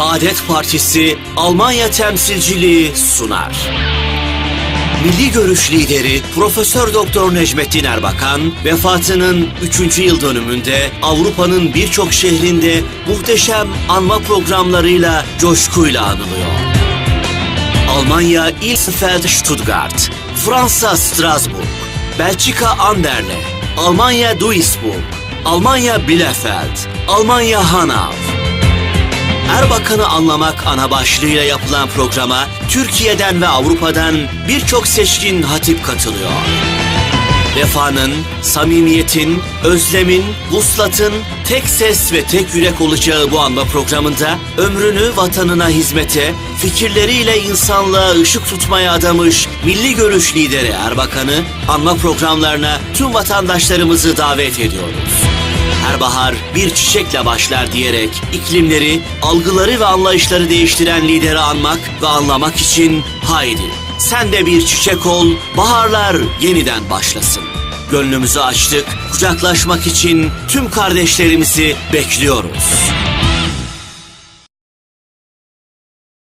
Saadet Partisi Almanya temsilciliği sunar. Milli Görüş lideri Profesör Doktor Necmettin Erbakan vefatının 3. yıl dönümünde Avrupa'nın birçok şehrinde muhteşem anma programlarıyla coşkuyla anılıyor. Almanya Ilsfeld Stuttgart, Fransa Strasbourg, Belçika Anderle, Almanya Duisburg, Almanya Bielefeld, Almanya Hanau. Erbakan'ı anlamak ana başlığıyla yapılan programa Türkiye'den ve Avrupa'dan birçok seçkin hatip katılıyor. Vefanın, samimiyetin, özlemin, vuslatın tek ses ve tek yürek olacağı bu anma programında ömrünü vatanına hizmete, fikirleriyle insanlığa ışık tutmaya adamış milli görüş lideri Erbakan'ı anma programlarına tüm vatandaşlarımızı davet ediyoruz. Her bahar bir çiçekle başlar diyerek iklimleri, algıları ve anlayışları değiştiren lideri anmak ve anlamak için haydi sen de bir çiçek ol, baharlar yeniden başlasın. Gönlümüzü açtık, kucaklaşmak için tüm kardeşlerimizi bekliyoruz.